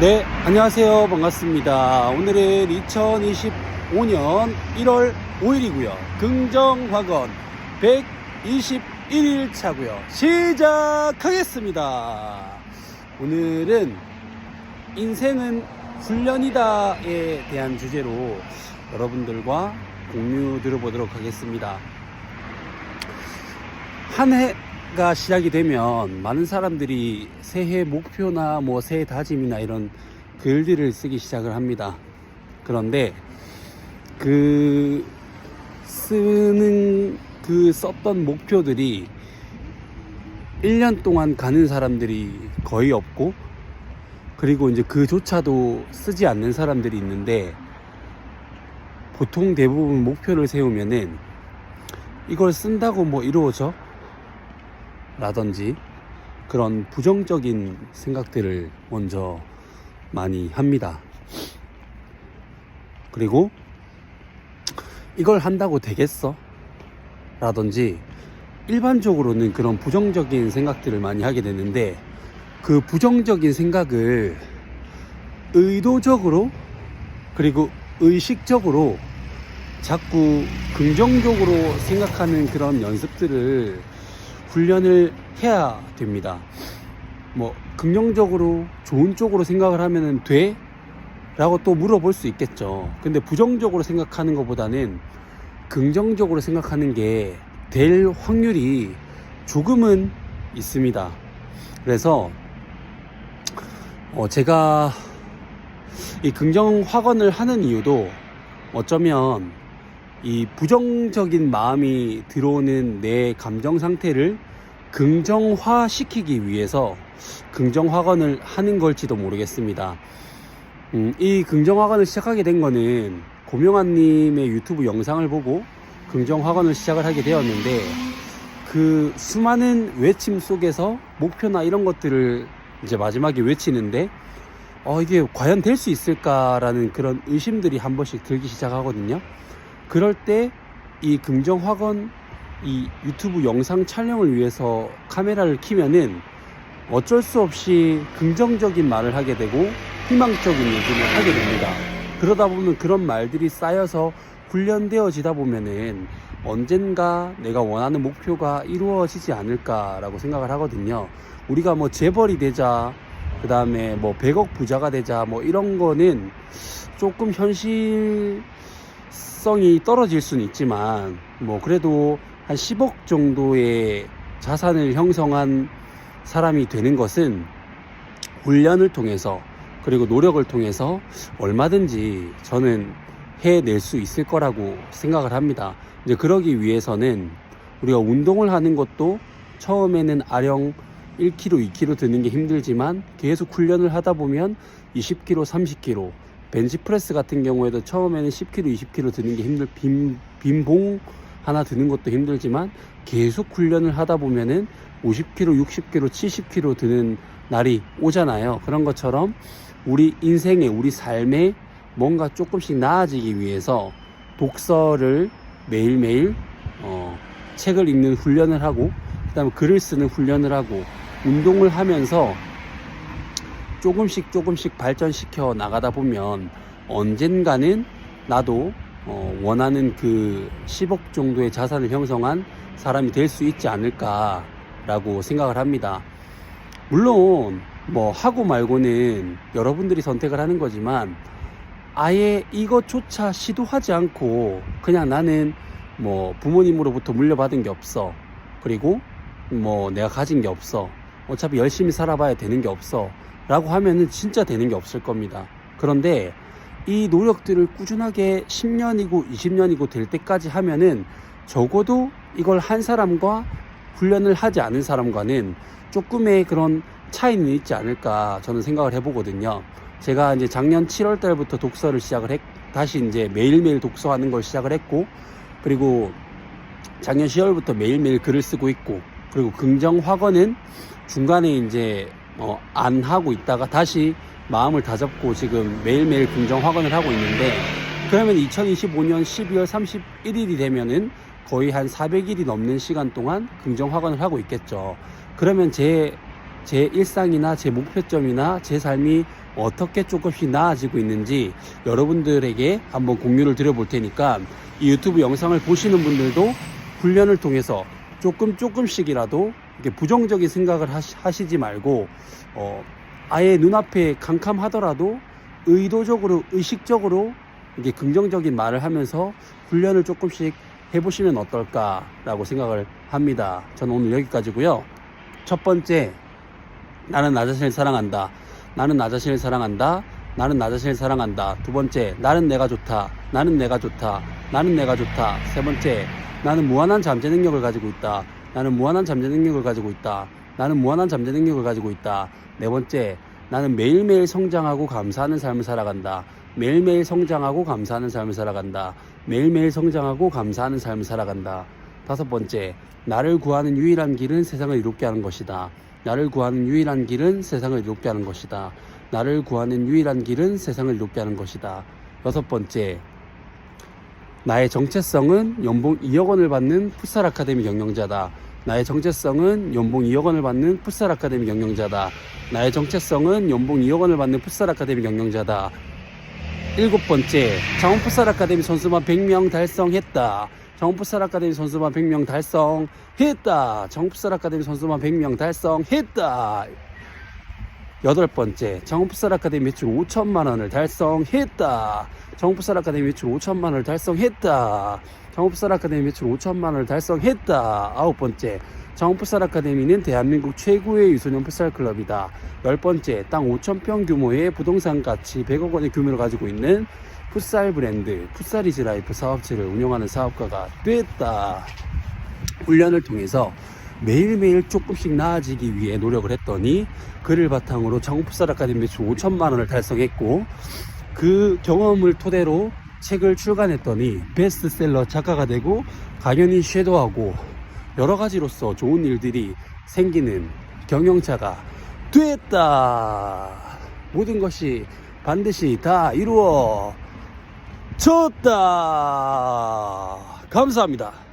네, 안녕하세요. 반갑습니다. 오늘은 2025년 1월 5일이고요. 긍정학원 121일 차고요. 시작하겠습니다. 오늘은 인생은 훈련이다에 대한 주제로 여러분들과 공유 들어보도록 하겠습니다. 한 해 가 시작이 되면 많은 사람들이 새해 목표나 뭐 새해 다짐이나 이런 글들을 쓰기 시작을 합니다. 그런데 그 쓰는 그 썼던 목표들이 1년 동안 가는 사람들이 거의 없고 그리고 이제 그조차도 쓰지 않는 사람들이 있는데 보통 대부분 목표를 세우면은 이걸 쓴다고 뭐 이루어져? 라든지 그런 부정적인 생각들을 먼저 많이 합니다. 그리고 이걸 한다고 되겠어? 라든지 일반적으로는 그런 부정적인 생각들을 많이 하게 되는데 그 부정적인 생각을 의도적으로 그리고 의식적으로 자꾸 긍정적으로 생각하는 그런 연습들을 훈련을 해야 됩니다. 뭐 긍정적으로 좋은 쪽으로 생각을 하면은 돼? 라고 또 물어볼 수 있겠죠. 근데 부정적으로 생각하는 것보다는 긍정적으로 생각하는 게 될 확률이 조금은 있습니다. 그래서 어 제가 이 긍정 확언을 하는 이유도 어쩌면 이 부정적인 마음이 들어오는 내 감정 상태를 긍정화 시키기 위해서 긍정 확언을 하는 걸지도 모르겠습니다. 음, 이 긍정 확언을 시작하게 된 거는 고명환님의 유튜브 영상을 보고 긍정 확언을 시작을 하게 되었는데 그 수많은 외침 속에서 목표나 이런 것들을 이제 마지막에 외치는데 어, 이게 과연 될 수 있을까라는 그런 의심들이 한 번씩 들기 시작하거든요. 그럴 때 이 긍정 확언 이 유튜브 영상 촬영을 위해서 카메라를 켜면은 어쩔 수 없이 긍정적인 말을 하게 되고 희망적인 얘기를 하게 됩니다. 그러다 보면 그런 말들이 쌓여서 훈련되어지다 보면은 언젠가 내가 원하는 목표가 이루어지지 않을까라고 생각을 하거든요. 우리가 뭐 재벌이 되자, 그 다음에 뭐 100억 부자가 되자, 뭐 이런 거는 조금 현실 성이 떨어질 수는 있지만, 뭐 그래도 한 10억 정도의 자산을 형성한 사람이 되는 것은 훈련을 통해서 그리고 노력을 통해서 얼마든지 저는 해낼 수 있을 거라고 생각을 합니다. 이제 그러기 위해서는 우리가 운동을 하는 것도 처음에는 아령 1kg, 2kg 드는 게 힘들지만 계속 훈련을 하다 보면 20kg, 30kg, 벤치프레스 같은 경우에도 처음에는 10kg, 20kg 드는 게 힘들, 빈, 빈봉 하나 드는 것도 힘들지만 계속 훈련을 하다 보면은 50kg, 60kg, 70kg 드는 날이 오잖아요. 그런 것처럼 우리 인생에, 우리 삶에 뭔가 조금씩 나아지기 위해서 독서를 매일매일 어, 책을 읽는 훈련을 하고 그다음에 글을 쓰는 훈련을 하고 운동을 하면서 조금씩 조금씩 발전시켜 나가다 보면 언젠가는 나도 어, 원하는 그 10억 정도의 자산을 형성한 사람이 될 수 있지 않을까라고 생각을 합니다. 물론 뭐 하고 말고는 여러분들이 선택을 하는 거지만 아예 이것조차 시도하지 않고 그냥 나는 뭐 부모님으로부터 물려받은 게 없어. 그리고 뭐 내가 가진 게 없어. 어차피 열심히 살아봐야 되는 게 없어. 라고 하면은 진짜 되는 게 없을 겁니다. 그런데 이 노력들을 꾸준하게 10년이고 20년이고 될 때까지 하면은 적어도 이걸 한 사람과 훈련을 하지 않은 사람과는 조금의 그런 차이는 있지 않을까 저는 생각을 해보거든요. 제가 이제 작년 7월 달부터 독서를 시작을 했, 다시 이제 매일매일 독서하는 걸 시작을 했고, 그리고 작년 10월부터 매일매일 글을 쓰고 있고, 그리고 긍정 확언은 중간에 이제 어, 안 하고 있다가 다시 마음을 다잡고 지금 매일매일 긍정 확언을 하고 있는데, 그러면 2025년 12월 31일이 되면은 거의 한 400일이 넘는 시간 동안 긍정 확언을 하고 있겠죠. 그러면 제, 제 일상이나 제 목표점이나 제 삶이 어떻게 조금씩 나아지고 있는지 여러분들에게 한번 공유를 드려볼 테니까 이 유튜브 영상을 보시는 분들도 훈련을 통해서 조금 조금씩이라도 이렇게 부정적인 생각을 하시, 하시 지 말고 어, 아예 눈앞에 캄캄하더라도 의도적으로 의식적으로 이게 긍정적인 말을 하면서 훈련을 조금씩 해보시면 어떨까라고 생각을 합니다. 저는 오늘 여기까지고요. 첫 번째, 나는 나 자신을 사랑한다. 나는 나 자신을 사랑한다. 나는 나 자신을 사랑한다. 두 번째, 나는 내가 좋다. 나는 내가 좋다. 나는 내가 좋다. 세 번째, 나는 무한한 잠재 능력을 가지고 있다. 나는 무한한 잠재 능력을 가지고 있다. 나는 무한한 잠재 능력을 가지고 있다. 네 번째, 나는 매일매일 성장하고 감사하는 삶을 살아간다. 매일매일 성장하고 감사하는 삶을 살아간다. 매일매일 성장하고 감사하는 삶을 살아간다. 다섯 번째, 나를 구하는 유일한 길은 세상을 이롭게 하는 것이다. 나를 구하는 유일한 길은 세상을 이롭게 하는 것이다. 나를 구하는 유일한 길은 세상을 이롭게 하는 것이다. 여섯 번째, 나의 정체성은 연봉 2억 원을 받는 풋살 아카데미 경영자다. 나의 정체성은 연봉 2억 원을 받는 풋살 아카데미 경영자다. 나의 정체성은 연봉 2억 원을 받는 풋살 아카데미 경영자다. 일곱 번째, 장원 풋살 아카데미 선수만 100명 달성했다. 장원 풋살 아카데미 선수만 100명 달성했다. 장원 풋살 아카데미 선수만 100명 달성했다. 여덟 번째, 정풋살 아카데미 매출 5천만 원을 달성했다. 정풋살 아카데미 매출 5천만 원을 달성했다. 정풋살 아카데미 매출 5천만 원을 달성했다. 아홉 번째, 정풋살 아카데미는 대한민국 최고의 유소년 풋살 클럽이다. 열 번째, 땅 5천 평 규모의 부동산 가치 100억 원의 규모를 가지고 있는 풋살 브랜드 풋살이즈 라이프 사업체를 운영하는 사업가가 됐다. 훈련을 통해서 매일매일 조금씩 나아지기 위해 노력을 했더니 그를 바탕으로 장훈풋살 아카데미 매출 5천만 원을 달성했고 그 경험을 토대로 책을 출간했더니 베스트셀러 작가가 되고 강연인 쉐도하고 여러 가지로서 좋은 일들이 생기는 경영자가 됐다. 모든 것이 반드시 다 이루어 졌다. 감사합니다.